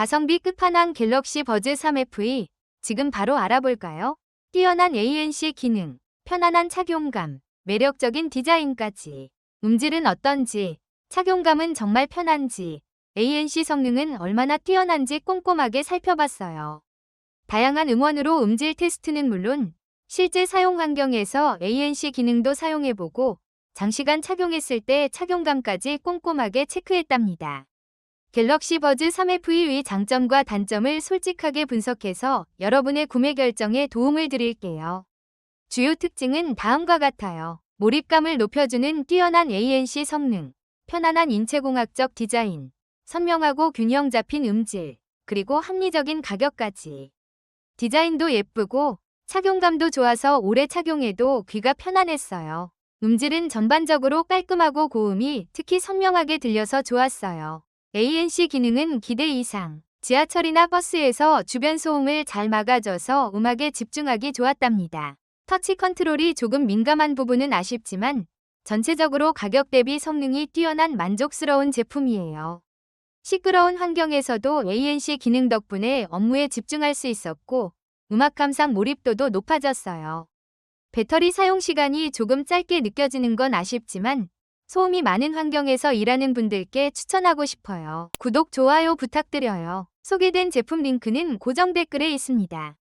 가성비 끝판왕 갤럭시 버즈 3FE 지금 바로 알아볼까요? 뛰어난 ANC 기능, 편안한 착용감, 매력적인 디자인까지. 음질은 어떤지, 착용감은 정말 편한지, ANC 성능은 얼마나 뛰어난지 꼼꼼하게 살펴봤어요. 다양한 음원으로 음질 테스트는 물론 실제 사용 환경에서 ANC 기능도 사용해보고 장시간 착용했을 때 착용감까지 꼼꼼하게 체크했답니다. 갤럭시 버즈 3FE의 장점과 단점을 솔직하게 분석해서 여러분의 구매 결정에 도움을 드릴게요. 주요 특징은 다음과 같아요. 몰입감을 높여주는 뛰어난 ANC 성능, 편안한 인체공학적 디자인, 선명하고 균형 잡힌 음질, 그리고 합리적인 가격까지. 디자인도 예쁘고 착용감도 좋아서 오래 착용해도 귀가 편안했어요. 음질은 전반적으로 깔끔하고 고음이 특히 선명하게 들려서 좋았어요. ANC 기능은 기대 이상. 지하철이나 버스에서 주변 소음을 잘 막아줘서 음악에 집중하기 좋았답니다. 터치 컨트롤이 조금 민감한 부분은 아쉽지만 전체적으로 가격 대비 성능이 뛰어난 만족스러운 제품이에요. 시끄러운 환경에서도 ANC 기능 덕분에 업무에 집중할 수 있었고 음악 감상 몰입도도 높아졌어요. 배터리 사용 시간이 조금 짧게 느껴지는 건 아쉽지만 소음이 많은 환경에서 일하는 분들께 추천하고 싶어요. 구독, 좋아요 부탁드려요. 소개된 제품 링크는 고정 댓글에 있습니다.